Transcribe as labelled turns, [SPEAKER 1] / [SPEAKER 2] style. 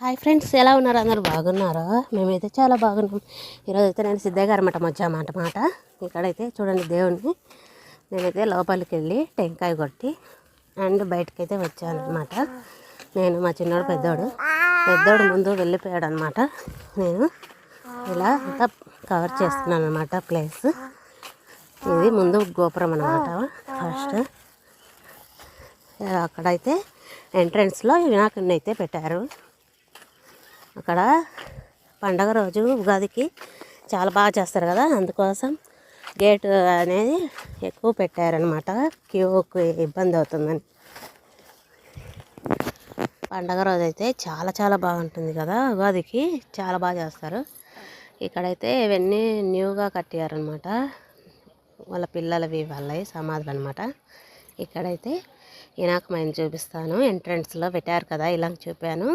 [SPEAKER 1] Hi friends ఎలా ఉన్నారు? అందరు బాగున్నారా? మేమైతే చాలా బాగున్నాం. ఈరోజు అయితే నేను సిద్ధగారి మఠం వచ్చామన్నమాట మాట ఇక్కడైతే చూడండి దేవుణ్ణి. నేనైతే లోపలికి వెళ్ళి టెంకాయ కొట్టి అండ్ బయటకు అయితే వచ్చాను అనమాట నేను మా చిన్నోడు పెద్దోడు. పెద్దోడు ముందు వెళ్ళిపోయాడు అనమాట నేను ఇలా అంతా కవర్ చేస్తున్నాను అనమాట ప్లేస్. ఇది ముందు గోపురం అనమాట ఫస్ట్ అక్కడైతే ఎంట్రన్స్లో వినాయకుడిని అయితే పెట్టారు. అక్కడ పండగ రోజు ఉగాదికి చాలా బాగా చేస్తారు కదా అందుకోసం గేట్ అనేది ఎక్కువ పెట్టారనమాట క్యూకి ఇబ్బంది అవుతుందని. పండగ రోజు అయితే చాలా చాలా బాగుంటుంది కదా ఉగాదికి చాలా బాగా చేస్తారు. ఇక్కడైతే ఇవన్నీ న్యూగా కట్టారనమాట వాళ్ళ పిల్లలవి వాళ్ళవి సమాధులు అనమాట ఇక్కడైతే వినాయకమైన చూపిస్తాను ఎంట్రన్స్లో పెట్టారు కదా ఇలా చూపాను.